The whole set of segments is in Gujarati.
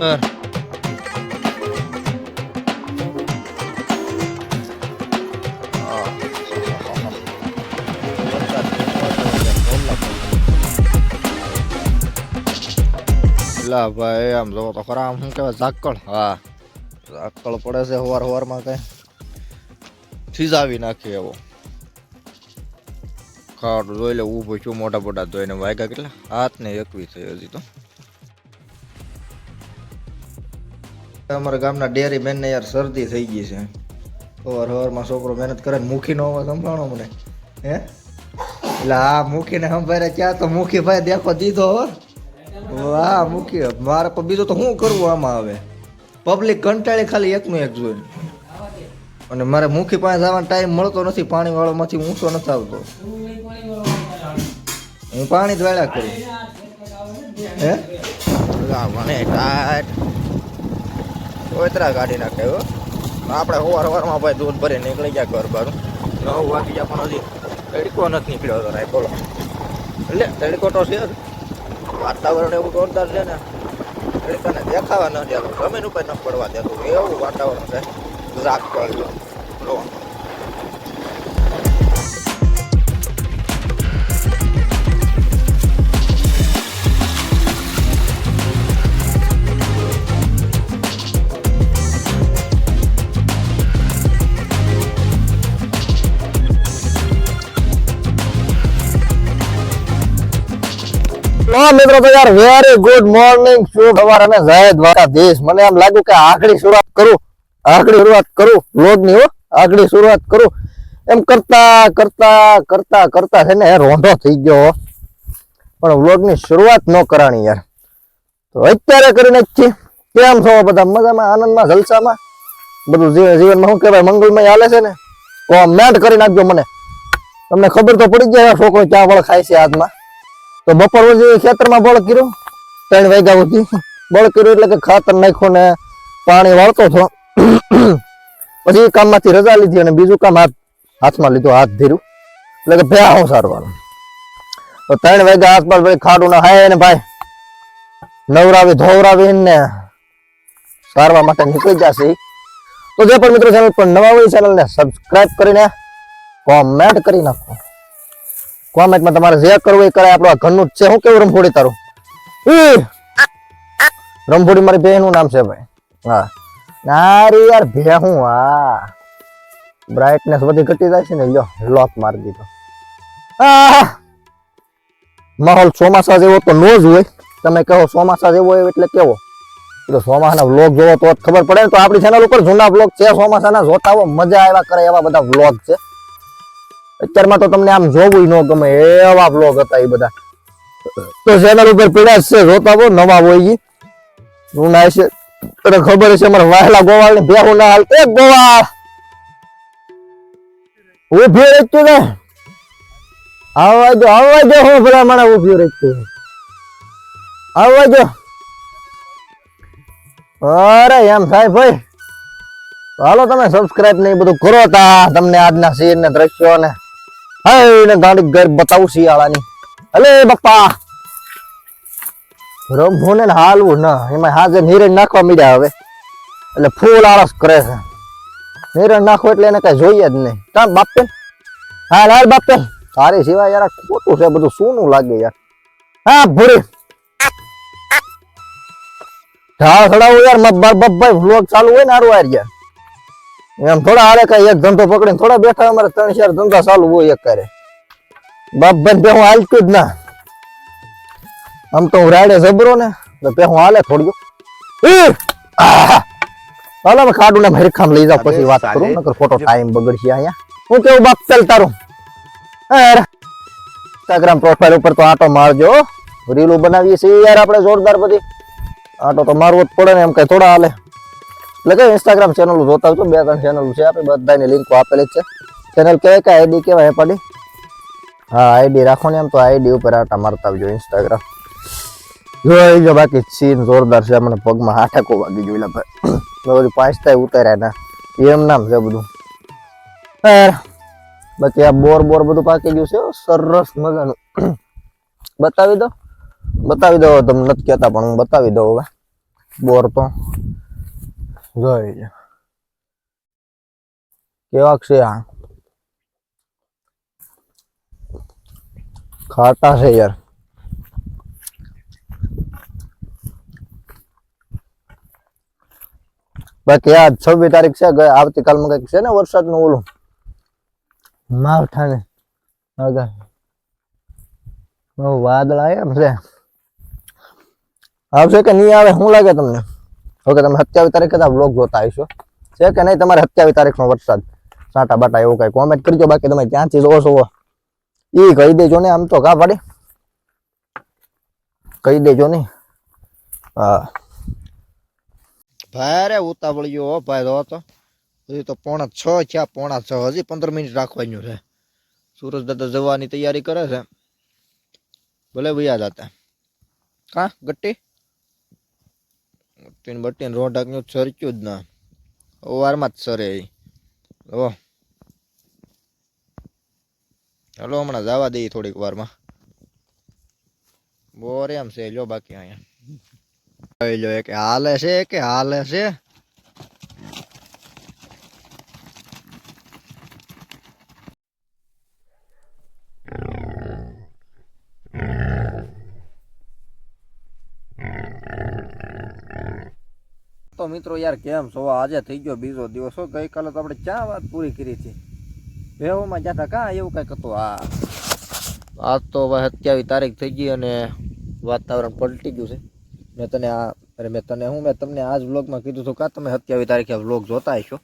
હા. લા ભાઈ આમ જોવો તો ખરા આમ શું કહેવાય ઝાકળ. હા. ઝાકળ પડે છે હવાર હવારમાં કઈ. થીજાવી નાખી એવો. ખાડ જોઈ લે ઊભો છું મોટા મોટા ધોઈને વાગ્યા કેટલા? હાથ ને એકવી થઈ હજી તો. અમારા ગામના ડેરી મેનને યાર શરદી થઈ ગઈ છે. હવાર હવારમાં છોકરો મહેનત કરે મૂકી નો હોય સંભાળો મને. હે? એટલે આ મૂકીને સંભાળે ક્યાં? તો મૂકી ભાઈ દેખો દીધો હો. વાહ મૂકી મારે પણ બીજું તો શું કરવું આમાં હવે? પબ્લિક કંટાળી ખાલી એકનું એક જોઈને. અને મારે મુખી પાસે જવાનો ટાઈમ મળતો નથી પાણી વાળોમાંથી ઊંચો નથી આવતો. હું પાણી જ વાળા કરું. હે? મને ટાઈટ ઓતરા કાઢી નાખે હો. આપણે સવાર સવારમાં ભાઈ દૂધ ભરી નીકળી ગયા ઘર બારું નવ વાગી ગયા પણ હજી તડકો નથી નીકળ્યો તો રાય બોલો. એટલે તડકો તો છે. વાતાવરણ એવું જોરદાર છે ને. તડકાને દેખાવા ન દેતો જમીન ઉપર ન પડવા દેતું એવું વાતાવરણ છે. રાખ પડ્યો. મિત્રો, તો યાર વેરી ગુડ મોર્નિંગ શુભ સવાર અને જય દ્વારકાધીશ. મને એમ લાગ્યું કે આખડી શરૂઆત કરું આખડી શરૂઆત કરું લોગની હો. આખડી શરૂઆત કરું. એમ કરતા કરતા કરતા કરતા છે ને રોંઢો થઈ ગયો. પણ વ્લોગની શરૂઆત ન કરાણી, યાર. તો અત્યારે કરીને જ કેમ છો બધા? મજામાં, આનંદમાં, જલસામાં? બધું જીવન જીવનમાં શું કહેવાય? મંગલમય હાલે છે ને? કોમેન્ટ કરી નાખજો મને. તમને ખબર તો પડી જાય છોકરો ક્યાં વળ ખાય છે હાથમાં. તો બપોર પછી ખેતરમાં બળ કર્યું. ત્રણ વાગ્યા સુધી. બળ કર્યું એટલે કે ખાતર નાખ્યું ને પાણી વાળતો હતો. પછી એ કામમાંથી રજા લીધી અને બીજું કામ હાથ હાથમાં લીધું, હાથ ધીરું એટલે કે ભ્યા હું સારવાનું તો ત્રણ વાગ્યા આસપાસ ભાઈ ખાડું ના હાય ને ભાઈ. નવરાવી ધોવરાવી ને સારવા માટે નીકળી જશે. તો જે પણ મિત્રો ચેનલ પર નવા હોય ચેનલ ને સબસ્ક્રાઇબ કરીને કોમેન્ટ કરી નાખો. કોમેન્ટમાં તમારે જે કરવું એ કરાય. આપણો ઘરનું જ છે. હું કેવું રમફોડી તારું? રમભોડી મારી બેનું નામ છે ભાઈ. હા. નારી યાર ભે હું. બ્રાઇટનેસ બધી ઘટી જાય છે ને, લ્યો, લોક મારી દીધો! માહોલ ચોમાસા જેવો તો નો જ હોય. તમે કહો ચોમાસા જેવો હોય એટલે કેવો? એટલે ચોમાસાના વ્લોગ જોવો તો ખબર પડે ને. તો આપણી ચેનલ ઉપર જૂના વ્લોગ છે. ચોમાસાના જોતા હો મજા આવ્યા કરે એવા બધા વ્લોગ છે. અત્યારમાં તો તમને આમ જોવું ન ગમે, એવા બ્લોગ હતા એ બધા. તો ચેનલ ઉપર પીડા છે, જોતા હો, નવા હોય હું ના છે, તને ખબર છે અમારા વાહેલા ગોવાળ ને ભેહું ના હાલ એ ગોવાળ ઊભી રહેતું ને. આવવા જો આવવા જો હું ભલા મને ઊભી રહેતું આવવા જો અરે, એમ સાહેબ ભાઈ. હાલો તમે સબસ્ક્રાઇબ ને એ બધું કરો તા. તમને આજના સીન ને દ્રશ્યો ને હાય એને ગાડી ઘર બતાવું શિયાળાની. અલે બાપા રમવું ને હાલવું ના, એમાં હાજર નીરજ નાખવા મીડ્યા હવે. એટલે ફૂલ આળસ કરે છે. નીરજ નાખો એટલે એને કઈ જોઈએ જ નહીં. કામ બાપે? હા હાલ બાપે. તારી સિવાય યાર ખોટું છે, બધું સૂનું લાગે યાર. હા, ભૂરી. ઢાળ ચડાવું યાર મબ્બર બબ્બર વ્લોગ ચાલુ હોય ને હારું યાર એમ થોડા હારે કઈ એક ધંધો પકડીને થોડા બેઠા અમારે ત્રણ ચાર ધંધા ચાલુ હોય એક કરે બાપ બેન પે હું હાલતું જ ના. આમ તો હું રાડે જબરો ને તો પે હું હાલે થોડ્યો હાલો મેં ખાડું ને હરખામ લઈ જાવ પછી વાત કરું નકર ખોટો ટાઈમ બગડશે અહીંયા. હું કેવું બાપ ચાલ તારું? ઇન્સ્ટાગ્રામ પ્રોફાઇલ ઉપર તો આટો મારજો રીલો બનાવીએ છીએ યાર આપણે જોરદાર બધી. આટો તો મારવો જ પડે ને એમ કઈ થોડા હાલે. એટલે કે ઇન્સ્ટાગ્રામ ચેનલ જોતા આવજો બે ત્રણ ચેનલ છે આપણે, બધાની લિંકો આપેલી છે. ચેનલ કહેવાય કે આઈડી કહેવાય પડી? હા આઈડી રાખો ને એમ તો આઈડી ઉપર આટા મારતા આવજો ઇન્સ્ટાગ્રામ જોઈ જો બાકી સીન જોરદાર છે, મને પગમાં આઠકો વાગી જોઈ લા ભાઈ. બધું પાંચ થાય ઉતાર્યા ના. એમ નામ છે બધું. બાકી આ બોર બોર બધું પાકી ગયું છે સરસ મજાનું. બતાવી દો. બતાવી દો તમને નથી કહેતા, પણ હું બતાવી દઉં હવે. બોર તો. જોઈ લો. કેવા છે આ ખાટા છે યાર બાકી આજ છવ્વીસ તારીખ છે ગયા આવતીકાલમાં કંઈક છે ને વરસાદનું ઓલું માવઠા ને બહુ વાદળ આવ્યા છે આવશે કે નહીં આવે શું લાગે તમને ઓકે તમે સત્યાવીસ તારીખે તો બ્લોગ જોતા આવીશો છે કે નહીં? તમારે સત્યાવીસ તારીખનો વરસાદ. સાટા બાટા એવું કાંઈ કોમેન્ટ કરજો. બાકી તમે ક્યાંથી જોવો છો? એ કહી દેજો ને આમ તો કા પાડી? કહી દેજો ને. હા. ભારે ઉતાવળિયો હો ભાઈ રહો તો. હજી તો પોણા છ છે પોણા છ. હજી પંદર મિનિટ રાખવાનું છે. સુરજ દાદા જવાની તૈયારી કરે છે. ભલે ભૈયા જાતા. કા? ગટ્ટી? ગટ્ટી ને બટીને ને રોઢાકનું સરચ્યું જ ના. વારમાં જ સરે એ. ઓ હલો, હમણાં જવા દઈએ થોડીક વારમાં. બોરે એમ છે લો બાકી અહીંયા. જોઈ લો કે હાલે છે કે હાલે છે. તો મિત્રો યાર કેમ છો? આજે થઈ ગયો બીજો દિવસ હો. ગઈકાલે તો આપણે ક્યાં વાત પૂરી કરી હતી. વેવમાં જતા કાં? એવું કંઈક હતું. આ આજ તો હવે સત્યાવીસ તારીખ થઈ ગઈ અને વાતાવરણ પલટી ગયું છે. મેં તને આ અરે મેં તને હું? મેં તમને આજ વ્લોગમાં કીધું હતું કાં તમે સત્યાવીસ તારીખે વ્લોગ જોતા હશો.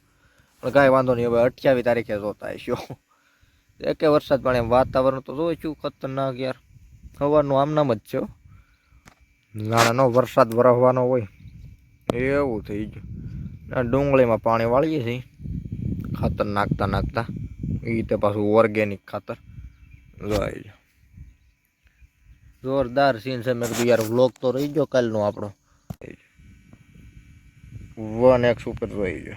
પણ કાંઈ વાંધો નહીં. હવે અઠ્યાવીસ તારીખે જોતા હશો. એકે વરસાદ પણ એમ વાતાવરણ તો જોઈ છું. ખતરનાક યાર. સવારનું આમ નામ જ છે. નાણાનો વરસાદ વરસવાનો હોય. એવું થઈ ગયું. ડુંગળીમાં પાણી વાળીએ છીએ. ખાતર નાખતા નાખતા એ તે પાછું ઓર્ગેનિક ખાતર જોઈ. જોરદાર સીન છે. મેં કીધું યાર વ્લોગ તો રહી ગયો કાલનો આપણો. વન એક્સ ઉપર રહી ગયો.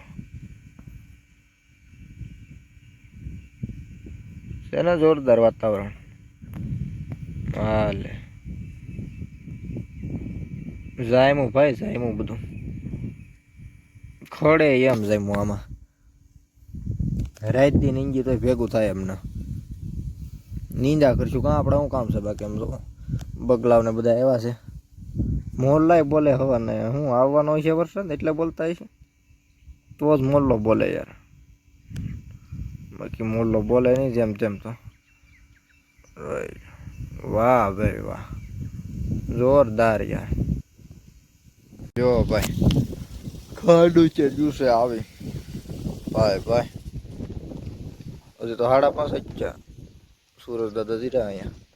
છે ને જોરદાર વાતાવરણ. હાલે. જાયમું ભાઈ જાયમું બધું. ખડે એમ જાયમું આમાં. રાત દી નીંદી તો ભેગું થાય એમને. નીંદા કરશું કાં? આપણે શું કામ છે બાકી એમ જો બગલાવને બધા એવા છે. મોરલાય બોલે હવાને હું આવવાનો હોય છે વરસાદ એટલે બોલતા હશે તો જ મોલ્લો બોલે યાર. બાકી મોલ્લો બોલે નહીં જેમ તેમ તો. વાહ ભાઈ વાહ. જોરદાર યાર. જો ભાઈ. ખાડું છે જ્યુસે આવી. ભાઈ ભાઈ. હજી તો સાડા પાંચ જ છે. સુરજ દાદા જીરા અહીંયા.